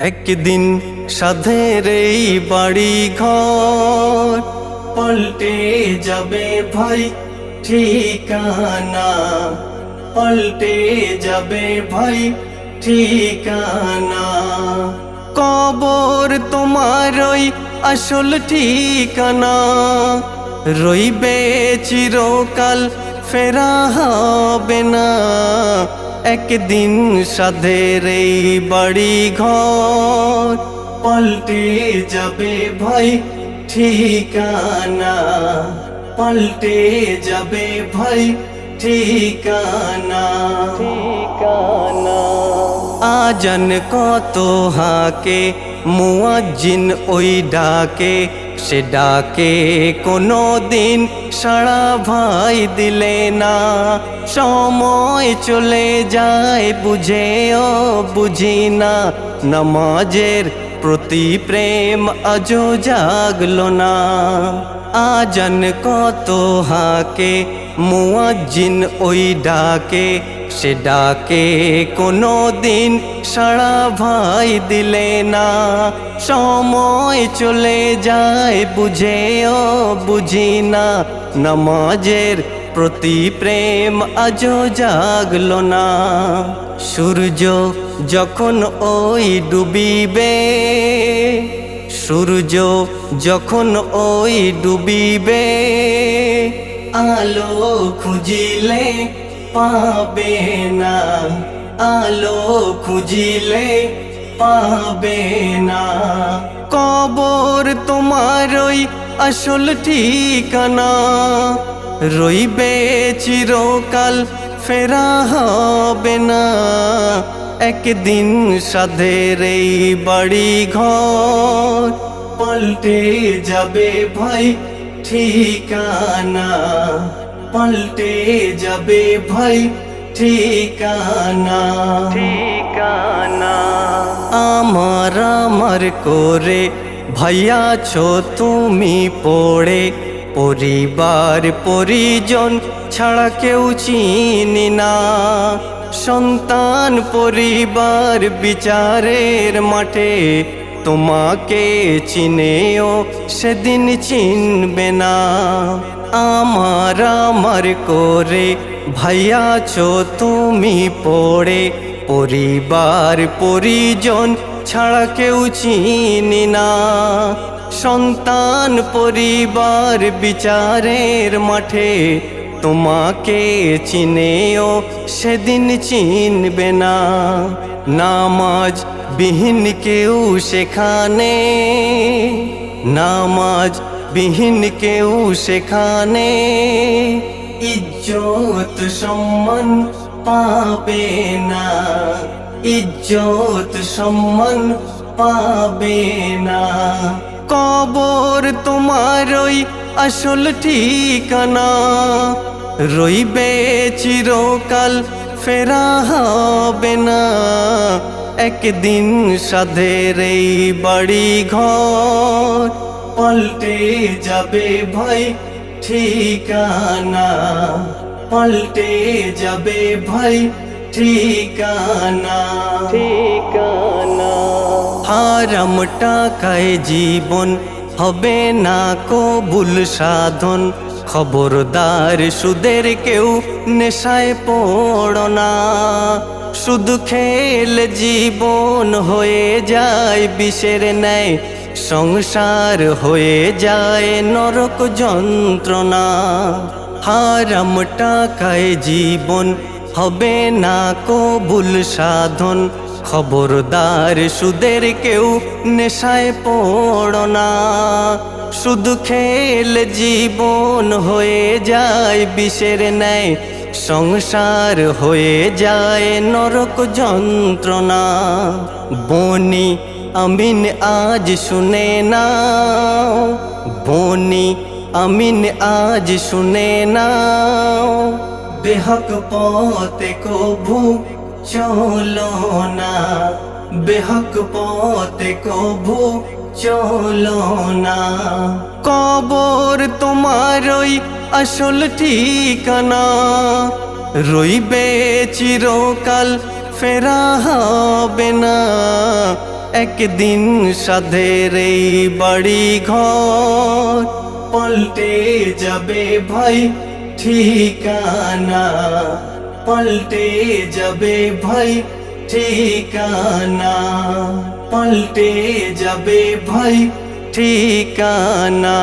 একদিন সাধের এই বাড়ি ঘর পাল্টে যাবে ভাই ঠিকানা। পাল্টে যাবে ভাই ঠিকানা। কবর তোমার ওই আসল ঠিকানা। রইবে চিরকাল, ফেরা হবে না। একদিন সাধের এই বাড়ি ঘর পাল্টে যাবে ভাই ঠিকানা। পাল্টে যাবে ভাই ঠিকানা। ঠিকানা। আজান কত হাকে মুয়াজ্জিন ওই ডাকে সে ডাকে কোনো দিন সারা ভাই দিলে না। সময় চলে যায়, বুঝেও বুঝি না। নামাজের প্রতি প্রেম আজও জাগলো না। আজান কত হাকে, মুয়াজ্জিন ওই ডাকে। সে ডাকে, কোনো দিন সারা ভাই দিলে না। সময় চলে যায়, বুঝেও বুঝি না। নামাজের প্রতি প্রেম আজও জাগলো না। সূর্য যখন ওই ডুবিবে, সূর্য যখন ওই ডুবিবে, আলো খুঁজিলে পাবে না, আলো খুঁজিলে পাবে না। কবর তোমার ওই আসল ঠিকানা, রইবে চিরকাল, ফেরা হবে না। একদিন সাধের এই বাড়ি ঘর পাল্টে যাবে ভাই ঠিকানা। পাল্টে যাবে ভাই ঠিকানা ঠিকানা আমার আমার করে ভাইয়া ছো তুমি পড়ে পরিবার পরিজন ছাড়া কেউ চিনি না সন্তান পরিবার বিচারের মাঠে তোমাকে চিনেও সেদিন চিনবে না। আমার আমার করে ভাইয়া ছো তুমি পড়ে। পরিবার, পরিজন ছাড়া কেউ চিনি না। সন্তান, পরিবার বিচারের মাঠে তোমাকে চিনেও সেদিন চিনবে না। নামাজ বিহীন কেউ সেখানে নামাজ বিহীন কেউ সেখানে ইজ্জত সম্মান পাবে না। ইজ্জত সম্মান পাবে না। কবর তোমার ওই আসল ঠিকানা। রইবে চিরকাল ফেরা হবে না। একদিন সাধের এই বাড়ি ঘর পাল্টে যাবে ভাই ঠিকানা পাল্টে যাবে ভাই ঠিকানা ঠিকানা। হারাম টাকায় জীবন হবে না কবুল সাধন। খবরদার সুদের কেউ নেশায় পড়ো না। শুধু খেল জীবন হয়ে যায়, বিষের ন্যায় সংসার হয়ে যায়, নরক যন্ত্রণা। হারাম টাকায় জীবন হবে না কবুল সাধন। খবরদার সুদের কেউ নেশায় পড়ো না। শুধু খেল জীবন হয়ে যায়, বিষের ন্যায় সংসার হয়ে যায়, নরক যন্ত্রণা। বনি আমিন আজ শুনে নাও বনি আমিন আজ শুনে নাও বেহক পথে কভু চলো না, বেহক পথে কভু চলো না। কবর তোমার ওই আসল ঠিকানা। রইবে চিরকাল, ফেরা হবে না। একদিন সাধের এই বাড়ি ঘর পাল্টে যাবে ভাই ঠিকানা। পাল্টে যাবে ভাই ঠিকানা পাল্টে যাবে ভাই ঠিকানা